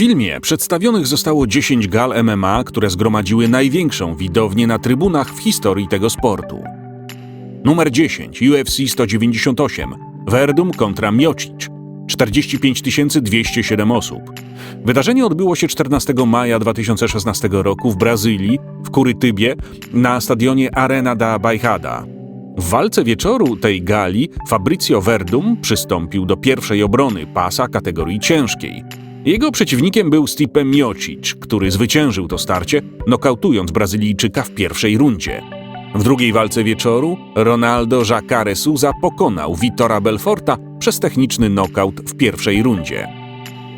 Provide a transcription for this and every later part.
filmie przedstawionych zostało 10 gal MMA, które zgromadziły największą widownię na trybunach w historii tego sportu. Numer 10 UFC 198 Verdum kontra Miocic 45 207 osób. Wydarzenie odbyło się 14 maja 2016 roku w Brazylii, w Kurytybie, na stadionie Arena da Baixada. W walce wieczoru tej gali Fabrizio Verdum przystąpił do pierwszej obrony pasa kategorii ciężkiej. Jego przeciwnikiem był Stipe Miocic, który zwyciężył to starcie, nokautując Brazylijczyka w pierwszej rundzie. W drugiej walce wieczoru Ronaldo Jacare Souza pokonał Vitora Belforta przez techniczny nokaut w pierwszej rundzie.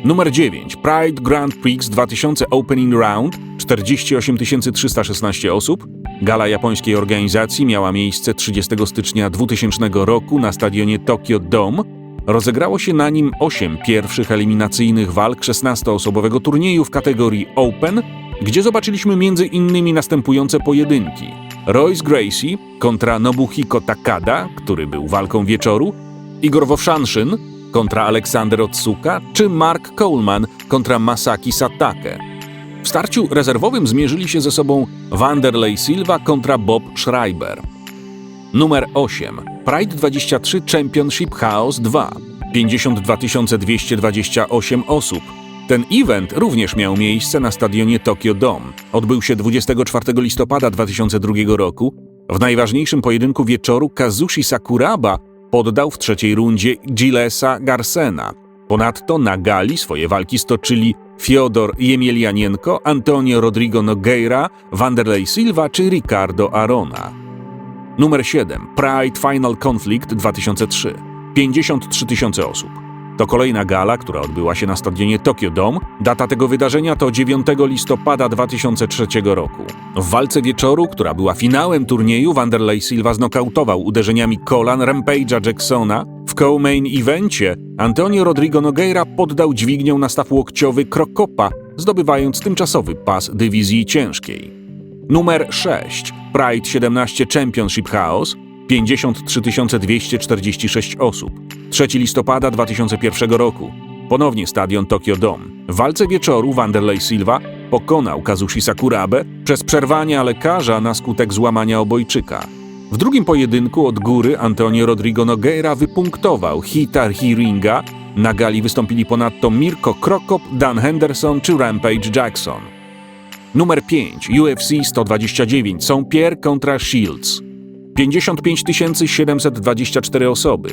Numer 9. Pride Grand Prix 2000 Opening Round 48 316 osób. Gala japońskiej organizacji miała miejsce 30 stycznia 2000 roku na stadionie Tokyo Dome. Rozegrało się na nim 8 pierwszych eliminacyjnych walk 16-osobowego turnieju w kategorii Open, gdzie zobaczyliśmy innymi następujące pojedynki. Royce Gracie kontra Nobuhiko Takada, który był walką wieczoru, Igor Wowszanshin kontra Aleksander Otsuka, czy Mark Coleman kontra Masaki Satake. W starciu rezerwowym zmierzyli się ze sobą Wanderlei Silva kontra Bob Schreiber. Numer 8. Pride 23 Championship Chaos 2. 52 228 osób. Ten event również miał miejsce na stadionie Tokyo Dome. Odbył się 24 listopada 2002 roku. W najważniejszym pojedynku wieczoru Kazushi Sakuraba poddał w trzeciej rundzie Gillesa Garsena. Ponadto na gali swoje walki stoczyli Fiodor Jemielianienko, Antonio Rodrigo Nogueira, Wanderlei Silva czy Ricardo Arona. Numer 7. Pride Final Conflict 2003. 53 tysiące osób. To kolejna gala, która odbyła się na stadionie Tokyo Dome. Data tego wydarzenia to 9 listopada 2003 roku. W walce wieczoru, która była finałem turnieju, Wanderlei Silva znokautował uderzeniami kolan Rampage'a Jacksona. W co-main evencie Antonio Rodrigo Nogueira poddał dźwignią na staw łokciowy Krokopa, zdobywając tymczasowy pas dywizji ciężkiej. Numer 6. Pride 17 Championship Chaos 53 246 osób. 3 listopada 2001 roku. Ponownie stadion Tokyo Dome. W walce wieczoru Wanderlei Silva pokonał Kazushi Sakurabę przez przerwania lekarza na skutek złamania obojczyka. W drugim pojedynku od góry Antonio Rodrigo Nogueira wypunktował Hita Hiringa. Na gali wystąpili ponadto Mirko Krokop, Dan Henderson czy Rampage Jackson. Numer 5. UFC 129 St. Pierre kontra Shields. 55 724 osoby.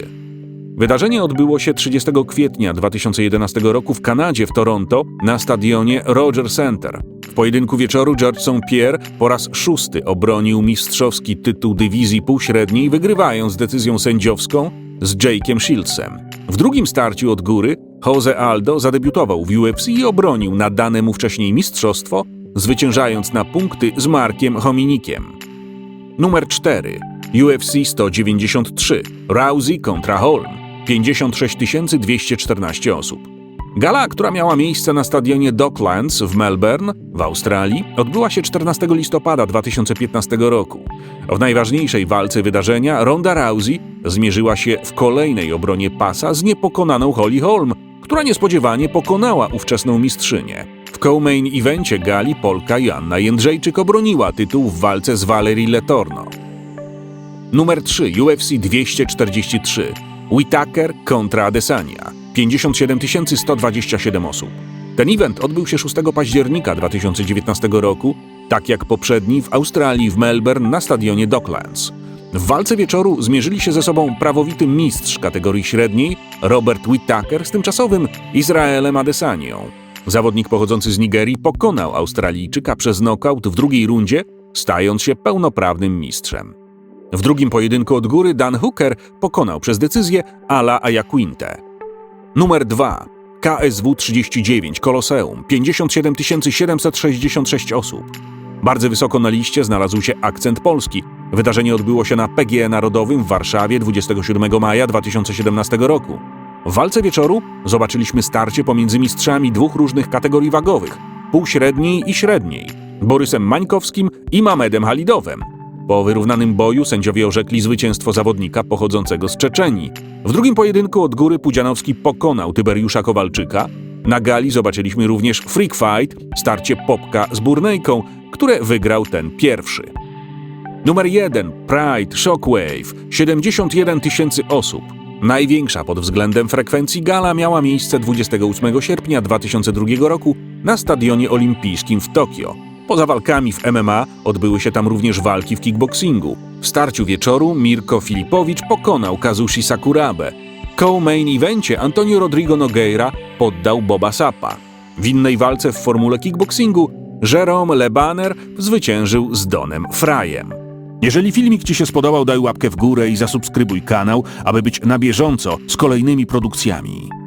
Wydarzenie odbyło się 30 kwietnia 2011 roku w Kanadzie w Toronto na stadionie Roger Center. W pojedynku wieczoru George St. Pierre po raz szósty obronił mistrzowski tytuł dywizji półśredniej, wygrywając decyzją sędziowską z Jake'em Shieldsem. W drugim starciu od góry Jose Aldo zadebiutował w UFC i obronił nadane mu wcześniej mistrzostwo, zwyciężając na punkty z Markiem Hominikiem. Numer 4. UFC 193. Rousey kontra Holm. 56 214 osób. Gala, która miała miejsce na stadionie Docklands w Melbourne, w Australii, odbyła się 14 listopada 2015 roku. W najważniejszej walce wydarzenia Ronda Rousey zmierzyła się w kolejnej obronie pasa z niepokonaną Holly Holm, która niespodziewanie pokonała ówczesną mistrzynię. W co-main evencie gali Polka Joanna Jędrzejczyk obroniła tytuł w walce z Valerie Letorno. Numer 3 UFC 243 Whitaker kontra Adesanya 57 127 osób. Ten event odbył się 6 października 2019 roku, tak jak poprzedni w Australii w Melbourne na stadionie Docklands. W walce wieczoru zmierzyli się ze sobą prawowity mistrz kategorii średniej Robert Whittaker z tymczasowym Izraelem Adesanią. Zawodnik pochodzący z Nigerii pokonał Australijczyka przez nokaut w drugiej rundzie, stając się pełnoprawnym mistrzem. W drugim pojedynku od góry Dan Hooker pokonał przez decyzję Ala Ayaquinte. Numer 2. KSW 39 Koloseum 57 766 osób. Bardzo wysoko na liście znalazł się akcent polski. Wydarzenie odbyło się na PGE Narodowym w Warszawie 27 maja 2017 roku. W walce wieczoru zobaczyliśmy starcie pomiędzy mistrzami dwóch różnych kategorii wagowych półśredniej i średniej Borysem Mańkowskim i Mamedem Halidowem. Po wyrównanym boju sędziowie orzekli zwycięstwo zawodnika pochodzącego z Czeczenii. W drugim pojedynku od góry Pudzianowski pokonał Tyberiusza Kowalczyka. Na gali zobaczyliśmy również Freak Fight, starcie Popka z Burnejką, które wygrał ten pierwszy. Numer 1. Pride Shockwave. 71 tysięcy osób. Największa pod względem frekwencji gala miała miejsce 28 sierpnia 2002 roku na Stadionie Olimpijskim w Tokio. Poza walkami w MMA odbyły się tam również walki w kickboxingu. W starciu wieczoru Mirko Filipowicz pokonał Kazushi Sakurabe. Co-main evencie Antonio Rodrigo Nogueira poddał Boba Sapa. W innej walce w formule kickboxingu Jerome Lebaner zwyciężył z Donem Frajem. Jeżeli filmik Ci się spodobał, daj łapkę w górę i zasubskrybuj kanał, aby być na bieżąco z kolejnymi produkcjami.